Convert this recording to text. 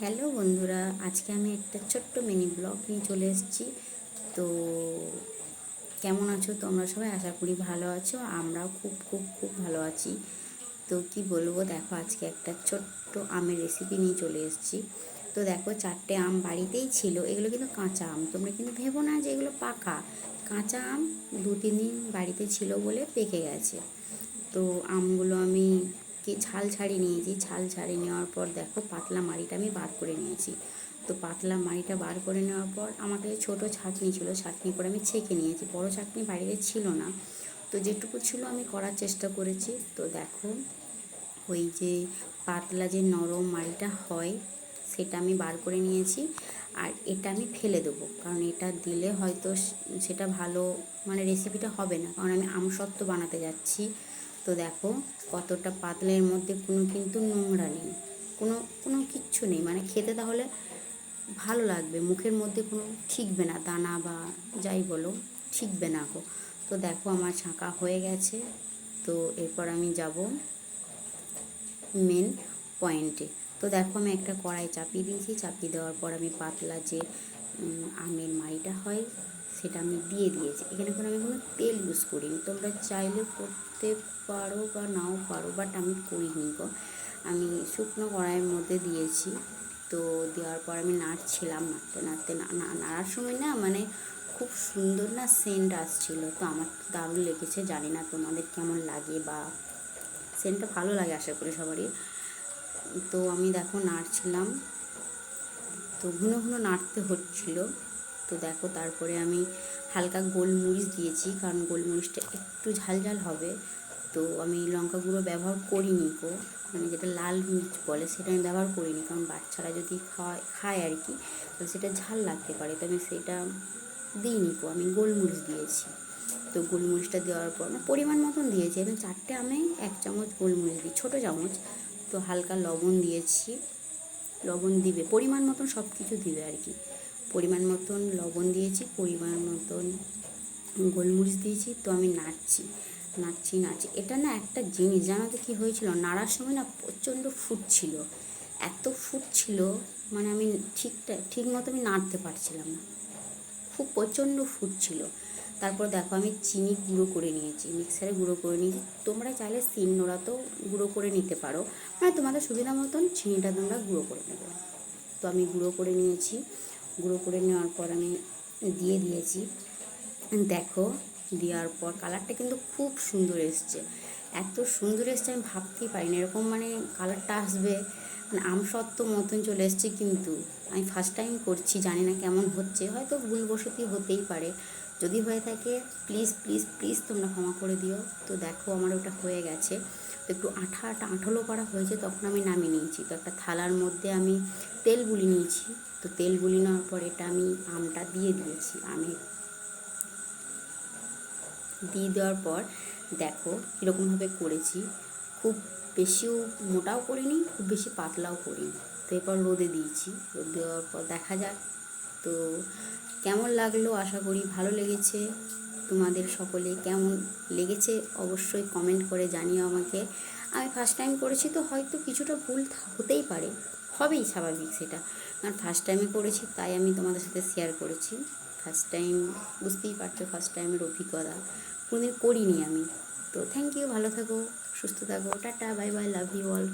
Hello বন্ধুরা, আজকে আমি একটা ছোট্ট মিনি ব্লগ নিয়ে চলে এসেছি। তো কেমন আছো তোমরা সবাই? আশা করি ভালো আছো, আমরাও খুব খুব খুব ভালো আছি। তো কি বলব, দেখো আজকে একটা ছোট্ট আমের রেসিপি নিয়ে চলে এসেছি। তো দেখো চারটে আম বাড়িতেই ছিল, এগুলো কিন্তু কাঁচা আম, তোমরা কিন্তু ভেবো না যে এগুলো পাকা। কাঁচা আম দু তিন দিন বাড়িতে ছিল বলে পেকে গেছে। তো আমগুলো আমি কি ছাল ছাড়িয়ে নিয়েছি। ছাল ছাড়িয়ে নেওয়ার পর দেখো পাতলা মাড়িটা আমি বার করে নিয়েছি। তো পাতলা মাড়িটা বার করে নেওয়ার পর আমার কাছে ছোটো ছাঁকনি ছিল। ছাঁকনি করে আমি ছেঁকে নিয়েছি। বড় ছাঁকনি বাড়িতে ছিল না। তো যেটুকু ছিল আমি করার চেষ্টা করেছি। তো দেখো ওই যে পাতলা যে নরম মাড়িটা হয়, সেটা আমি বার করে নিয়েছি। আর এটা আমি ফেলে দেবো। কারণ এটা দিলে হয়তো সেটা ভালো মানে রেসিপিটা হবে না। কারণ আমি আমসত্ত্ব বানাতে যাচ্ছি। তো দেখো, কতটা পাতলের মধ্যে কোনো কিন্তু নোংরা নেই। কোনো কোনো কিচ্ছু নেই। মানে খেতে তাহলে ভালো লাগবে, মুখের মধ্যে কোনো ঠিকবে না, দানা বা যাই বলো, ঠিকবে না গো। তো দেখো, আমার ছাঁকা হয়ে গেছে। তো এরপর আমি যাব মেন পয়েন্টে তো দেখো আমি একটা কড়াই চাপিয়ে দিয়েছি। চাপিয়ে দেওয়ার পর আমি পাতলা যে আমের মাড়িটা হয়, সেটা আমি দিয়ে দিয়েছি। এখানে কোনো আমি কোনো তেল ইউজ করিনি। তোমরা চাইলে করতে পারো বা নাও পারো বাট আমি করিনি গো। আমি শুকনো কড়াইয়ের মধ্যে দিয়েছি। তো দেওয়ার পর আমি নাড়ছিলাম, নাড়তে নাড়তে নাড়ার সময় না মানে খুব সুন্দর না সেন্ট আসছিল। তো আমার তো দারুণ লেগেছে, জানি না তোমাদের কেমন লাগে বা সেন্টটা ভালো লাগে আশা করি সবারই। তো আমি দেখো নাড়ছিলাম। তো ঘুনো ঘুনো নাড়তে হচ্ছিল। তো দেখো তারপরে আমি হালকা গোলমরিচ দিয়েছি, কারণ গোলমরিচটা একটু ঝাল ঝাল হবে। তো আমি লঙ্কা গুঁড়ো ব্যবহার করিনি কো মানে যেটা লাল মির্চ বলে সেটা আমি ব্যবহার করিনি, কারণ বাচ্চারা যদি খায় খায় আর কি, তাহলে সেটা ঝাল লাগতে পারে। তো আমি সেটা দিইনি কো আমি গোলমরিচ দিয়েছি। তো গোলমরিচটা দেওয়ার পর মানে পরিমাণ মতন দিয়েছি। আমি চারটে আমি এক চামচ গোলমরিচ দিই, ছোটো চামচ। তো হালকা লবণ দিয়েছি। লবণ দিবে, পরিমাণ মতন সব কিছু দিবে আর কি। পরিমাণ মতন লবণ দিয়েছি, পরিমাণ মতন গোলমরিচ দিয়েছি, তো আমি নাড়ছি নাচছি নাচছি এটা না একটা জিনিস জানাতে কী হয়েছিল? নাড়ার সময় না প্রচণ্ড ফুটছিল এত ফুটছিল মানে আমি ঠিকটা, ঠিক মতো আমি নাড়তে পারছিলাম না। খুব প্রচণ্ড ফুটছিল তারপর দেখো আমি চিনি গুঁড়ো করে নিয়েছি মিক্সারে গুঁড়ো করে নিয়েছি। তোমরা চাইলে সিন নোড়াতেও গুঁড়ো করে নিতে পারো। মানে তোমাদের সুবিধা মতন চিনিটা তোমরা গুঁড়ো করে নেবে। তো আমি গুঁড়ো করে নিয়েছি। গুঁড়ো করে নেওয়ার পর আমি দিয়ে দিয়েছি। দেখো দেওয়ার পর কালারটা কিন্তু খুব সুন্দর এসছে। এত সুন্দর এসছে আমি ভাবতেই পারিনি, এরকম মানে কালারটা আসবে মানে আমসত্ত্ব মতন চলে এসছে কিন্তু। আমি ফার্স্ট টাইম করছি, জানি না কেমন হচ্ছে, হয়তো ভুলবশতি হতেই পারে। যদি হয়ে থাকে প্লিজ প্লিজ প্লিজ তোমরা ক্ষমা করে দিও। তো দেখো আমার ওটা হয়ে গেছে। তো একটু আঠা আঠা আঠলো করা হয়েছে, তখন আমি নামিয়ে নিয়েছি। তো একটা থালার মধ্যে আমি তেল বুলি নিয়েছি। তো তেল বুলি নেওয়ার পর এটা আমি আমটা দিয়ে দিয়েছি আমি দিয়ে দেওয়ার পর দেখো কীরকমভাবে করেছি। খুব বেশিও মোটাও করিনি, খুব বেশি পাতলাও করিনি। তো এরপর রোদে দিয়েছি, রোদ দেওয়ার পর দেখা যাক। তো কেমন লাগল? আশা করি ভালো লেগেছে। তোমাদের সকলে কেমন লেগেছে? অবশ্যই কমেন্ট করে জানিও আমাকে। আমি ফার্স্ট টাইম করেছি তো হয়তো কিছুটা ভুল হতেই পারে। হবেই স্বাভাবিক সেটা। কারণ ফার্স্ট টাইমে করেছি, তাই আমি তোমাদের সাথে শেয়ার করেছি। ফার্স্ট টাইম বুঝতেই পারছ ফার্স্ট টাইমের অভিজ্ঞতা। কোনোদিন করিনি আমি। তো থ্যাংক ইউ ভালো থাকো, সুস্থ থাকো, tata bye bye love you all